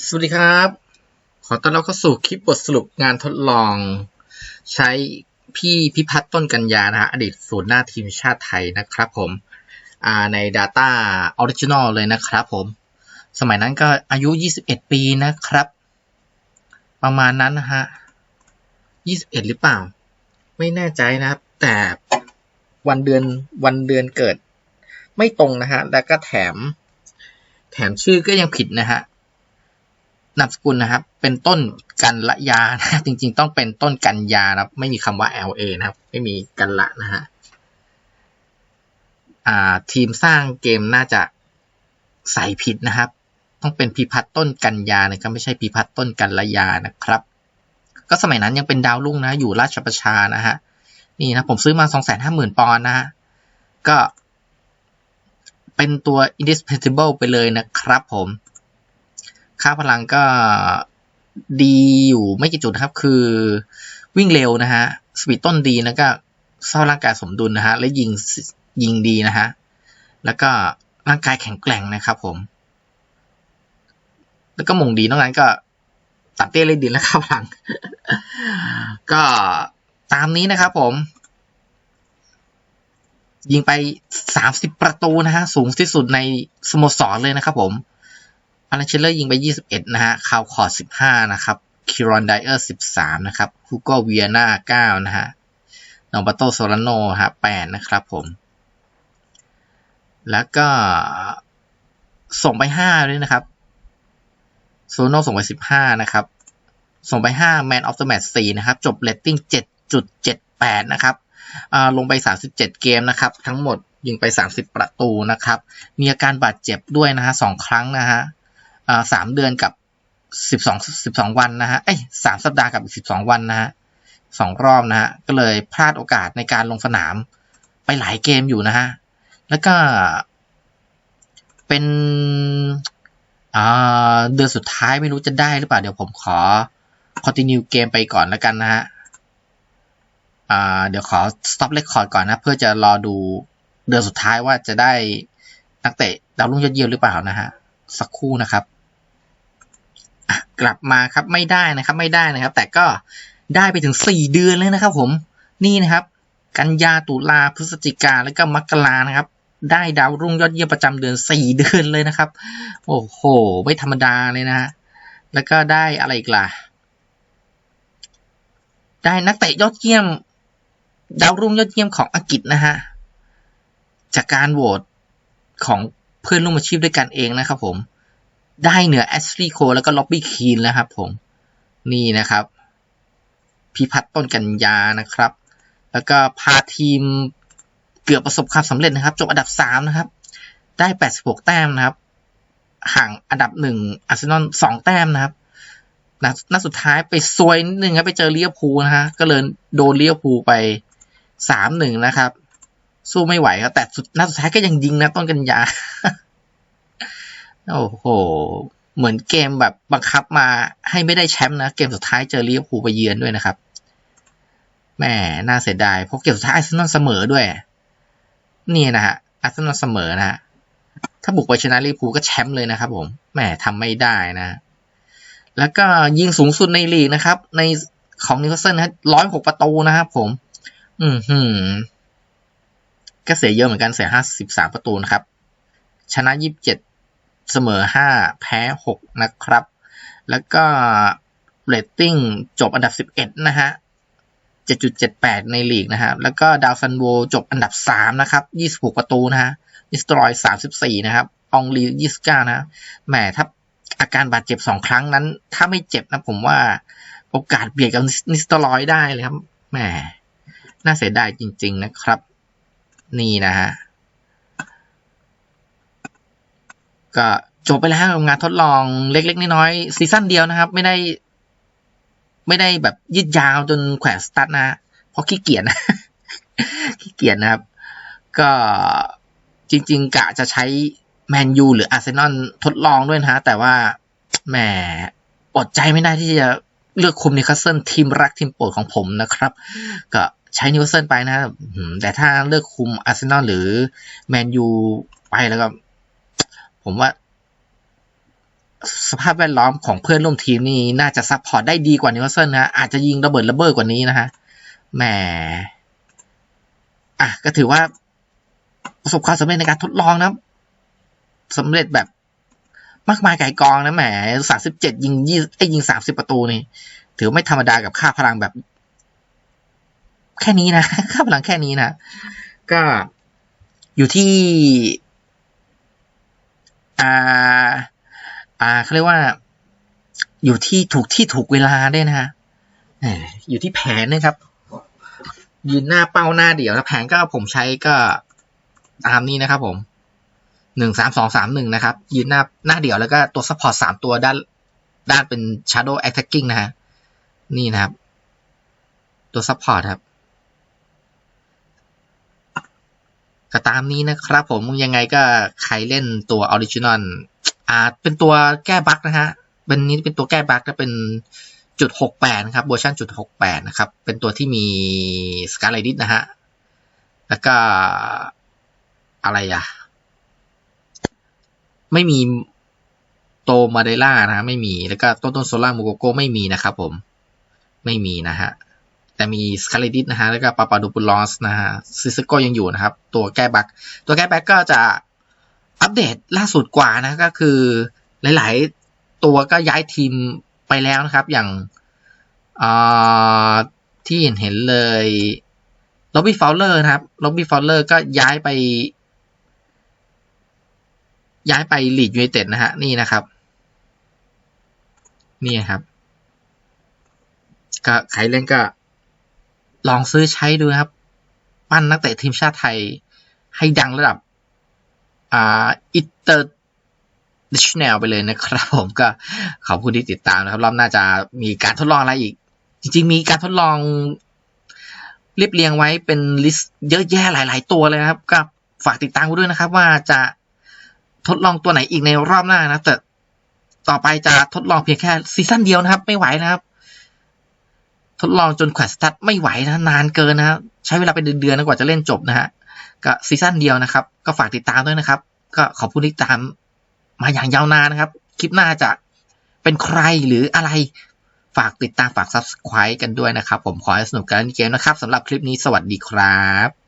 สวัสดีครับ ขอต้อนรับเข้าสู่คลิปบทสรุปงานทดลอง ใช้พี่พิพัฒน์ต้นกัญญานะฮะอดีตศูนย์หน้าทีมชาติไทยนะครับผมใน Data Original เลยนะครับผม สมัยนั้นก็อายุ 21 ปีนะครับ ประมาณนั้นนะฮะ 21 หรือเปล่า ไม่แน่ใจนะครับ แต่วันเดือนวันเดือนเกิด ไม่ตรงนะฮะ แล้วก็แถม แถมชื่อก็ยังผิดนะฮะ นามสกุลนะครับ เป็นต้นกันละยานะจริง ๆ ต้องเป็นต้นกันยานะครับ ไม่มีคำว่า LA นะครับ ไม่มีกันละนะฮะทีมสร้างเกมน่าจะใส่ผิดนะครับ ต้องเป็นพิพัฒน์ต้นกันยานะครับไม่ใช่พิพัฒน์ต้นกันละยานะครับ ก็สมัยนั้นยังเป็นดาวรุ่งนะ อยู่ราชประชานะฮะนี่นะผมซื้อมาสองแสนห้าหมื่นปอนด์นะฮะก็เป็นตัว indispensable ไปเลยนะครับผม ค่าพลังก็ดีอยู่ไม่กี่จุดครับคือวิ่งเร็วนะฮะสปีดต้นดีแล้วก็เศร้างร่างกายสมดุลนะฮะและยิงยิงดีนะฮะแล้วก็ร่างกายแข็งแกร่งนะครับผม แล้วก็มงดีนอกนั้นก็ตัดเตี้ยเลยดีแล้วค่าพลัง ก็ตามนี้นะครับผม ยิงไป30ประตูนะฮะสูงที่สุดในสโมสรเลยนะครับผม อารันเชลเลอร์ยิงไป 21 นะฮะ คาวคอร์ด15 นะครับ คิรอนไดเออร์ 13 นะครับฮูโกเวียนา9 นะฮะ นอบัตโตโซลาโนฮะ8นะครับผม แล้วก็ส่งไป 5 ด้วยนะครับ โซโนส่งไป 15 นะครับ ส่งไป 5 Man of the Match 4 นะครับ จบเรตติ้ง 7.78 นะครับลงไป 37 เกมนะครับ ทั้งหมดยิงไป 30 ประตูนะครับ มีอาการบาดเจ็บด้วยนะฮะสองครั้งนะฮะ สามเดือนกับ12 12วันนะฮะ เอ้ยสามสัปดาห์กับอีก12วันนะฮะสองรอบนะฮะ ก็เลยพลาดโอกาสในการลงสนามไปหลายเกมอยู่นะฮะ แล้วก็เป็นเดือนสุดท้ายไม่รู้จะได้หรือเปล่า เดี๋ยวผมขอ continue เกมไปก่อนแล้วกันนะฮะเดี๋ยวขอ stop record ก่อนนะ เพื่อจะรอดูเดือนสุดท้ายว่าจะได้นักเตะดาวรุ่งยอดเยี่ยมหรือเปล่านะฮะ สักครู่นะครับ กลับมาครับไม่ได้นะครับไม่ได้นะครับ แต่ก็ได้ไปถึงสี่เดือนเลยนะครับ ผมนี่นะครับ กันยาตุลาพฤศจิกาแล้วก็มกรานะครับ ได้ดาวรุ่งยอดเยี่ยมประจำเดือนสี่เดือนเลยนะครับ โอ้โห ไม่ธรรมดาเลยนะฮะแล้วก็ได้อะไรอีกล่ะได้นักเตะยอดเยี่ยม ดาวรุ่งยอดเยี่ยมของอังกฤษนะฮะจากการโหวตของเพื่อนร่วมอาชีพด้วยกันเองนะครับผม ได้เหนือแอชลีย์โคแล้วก็ล็อบบี้คีนแล้วครับผมนี่นะครับ พิพัฒน์ต้นกันยานะครับ แล้วก็พาทีมเกือบประสบความสำเร็จนะครับ จบอันดับสามนะครับ ได้แปดสิบหกแต้มนะครับ ห่างอันดับหนึ่งอาร์เซนอลสองแต้มนะครับนัดสุดท้ายไปซวยนิดนึงครับไปเจอเลียพูนะฮะก็เลยโดนเลียพูไปสามหนึ่งนะครับ สู้ไม่ไหวครับแต่สุดนัดสุดท้ายก็ยังยิงนะต้นกันยา โอ้โห เหมือนเกมแบบบังคับมาให้ไม่ได้แชมป์นะ เกมสุดท้ายเจอลิเวอร์พูลไปเยือนด้วยนะครับแหมน่าเสียดายเพราะเกมสุดท้ายอาร์เซนอลเสมอด้วย นี่นะฮะอาร์เซนอลเสมอนะฮะถ้าบุกไปชนะลิเวอร์พูลก็แชมป์เลยนะครับผมแหมทำไม่ได้นะ แล้วก็ยิงสูงสุดในลีกนะครับ ในของนิวคาสเซิลนะร้อยหกประตูนะครับผม อืมหืมก็เสียเยอะเหมือนกันเสียห้าสิบสามประตูนะครับ ชนะยี่สิบเจ็ด เสมอห้าแพ้หกนะครับ แล้วก็เรตติ้งจบอันดับสิบเอ็ดนะฮะเจ็ดจุดเจ็ดแปดในลีกนะฮะ แล้วก็ดาวซันโวจบอันดับสามนะครับยี่สิบหกประตูนะฮะนิสตรอยสามสิบสี่นะครับ องลียี่สิบเก้านะ แหมถ้าอาการบาดเจ็บสองครั้งนั้น ถ้าไม่เจ็บนะผมว่าโอกาสเบียดกับนิสตรอยได้เลยครับ แหม น่าเสียดายจริง ๆ นะครับ นี่นะฮะ ก็จบไปแล้วงานทดลองเล็ก ๆ น้อยๆซีซั่นเดียวนะครับ ไม่ได้ ไม่ได้แบบยืดยาวจนแขวนสตาร์ทนะ เพราะขี้เกียจนะขี้เกียจนะครับ ก็จริง ๆกะจะใช้แมนยูหรืออาร์เซนอลทดลองด้วยนะฮะแต่ว่าแหมอดใจไม่ได้ที่จะเลือกคุมนิคาสเซิลทีมรักทีมโปรดของผมนะครับ ก็ใช้นิวเซิลไปนะแต่ถ้าเลือกคุมอาร์เซนอลหรือแมนยูไปแล้วก็ ผมว่า สภาพแวดล้อมของเพื่อนร่วมทีมนี่น่าจะซัพพอร์ตได้ดีกว่านิวคาสเซิลนะอาจจะยิงระเบิดระเบ้อกว่านี้นะฮะแหมอะก็ถือว่าประสบความสำเร็จในการทดลองนะสำเร็จแบบมากมายไก่กองนะแหมสามสิบเจ็ดยิงยี่ไอ้ยิงสามสิบประตูนี่ ถือไม่ธรรมดากับค่าพลังแบบ แค่นี้นะ ค่าพลังแค่นี้นะ ก็อยู่ที่ อ่าอ่าเขาเรียกว่า อยู่ที่ถูกที่ถูกเวลาด้วยนะฮะอยู่ที่แผนนะครับ ยืนหน้าเป้าหน้าเดี่ยวนะแผนก็ผมใช้ก็ตามนี้นะครับ ผมหนึ่งสามสองสามหนึ่งนะครับ ยืนหน้าหน้าเดี่ยวแล้วก็ตัวซัพพอร์ตสามตัวด้าน ด้านเป็น shadow attacking นะฮะนี่นะครับ ตัวซัพพอร์ตครับ ก็ตามนี้นะครับผมยังไงก็ใครเล่นตัวออริจินอลอ่าเป็นตัวแก้บั๊กนะฮะเป็นนี้เป็นตัวแก้บั๊กก็เป็นจุดหกแปดนะครับเวอร์ชันจุดหกแปดนะครับ เป็นตัวที่มีสกา l ไลดิสนะฮะ แล้วก็อะไรอะไม่มีโตมาเดล่านะฮะไม่มี แล้วก็ต้นต้นโซล่ามูโกโก้ไม่มีนะครับผม ไม่มีนะฮะ แต่มีสคาเลดิสนะฮะแล้วก็ปาปาดูปูลอสนะฮะซิสโกยังอยู่นะครับ ตัวแก้บักตัวแก้บักก็จะอัปเดตล่าสุดกว่านะก็คือหลาย ๆ ตัวก็ย้ายทีมไปแล้วนะครับ อย่างที่เห็นเห็นเลยล็อบบี้ฟาวเลอร์นะครับล็อบบี้ฟาวเลอร์ก็ย้ายไป ย้ายไปลีดยูไนเต็ดนะฮะ นี่นะครับ นี่ครับ ก็ใครเล่นก็ ลองซื้อใช้ดูนะครับ ปั้นนักเตะทีมชาติไทย ให้ดังระดับอ่าอิตเตอร์ดิชแนลไปเลยนะครับผมก็ขอบคุณที่ติดตามนะครับ รอบหน้าจะมีการทดลองอะไรอีก จริง ๆ มีการทดลองเรียบเรียงไว้เป็นลิสต์เยอะแยะหลาย ๆ ตัวเลยนะครับ ก็ฝากติดตามกันด้วยนะครับ ว่าจะทดลองตัวไหนอีกในรอบหน้านะแต่ต่อไปจะทดลองเพียงแค่ซีซั่นเดียวนะครับ ไม่ไหวนะครับ ทดลองจนแควสตัดไม่ไหวนะนานเกินนะใช้เวลาเป็นเดือนๆนะกว่าจะเล่นจบนะฮะก็ซีซั่นเดียวนะครับ ก็ฝากติดตามด้วยนะครับ ก็ขอบคุณที่ตามมาอย่างยาวนานนะครับ คลิปหน้าจะเป็นใครหรืออะไรฝากติดตามฝาก subscribe กันด้วยนะครับ ผมขอให้สนุกกันเกมนะครับสำหรับคลิปนี้สวัสดีครับ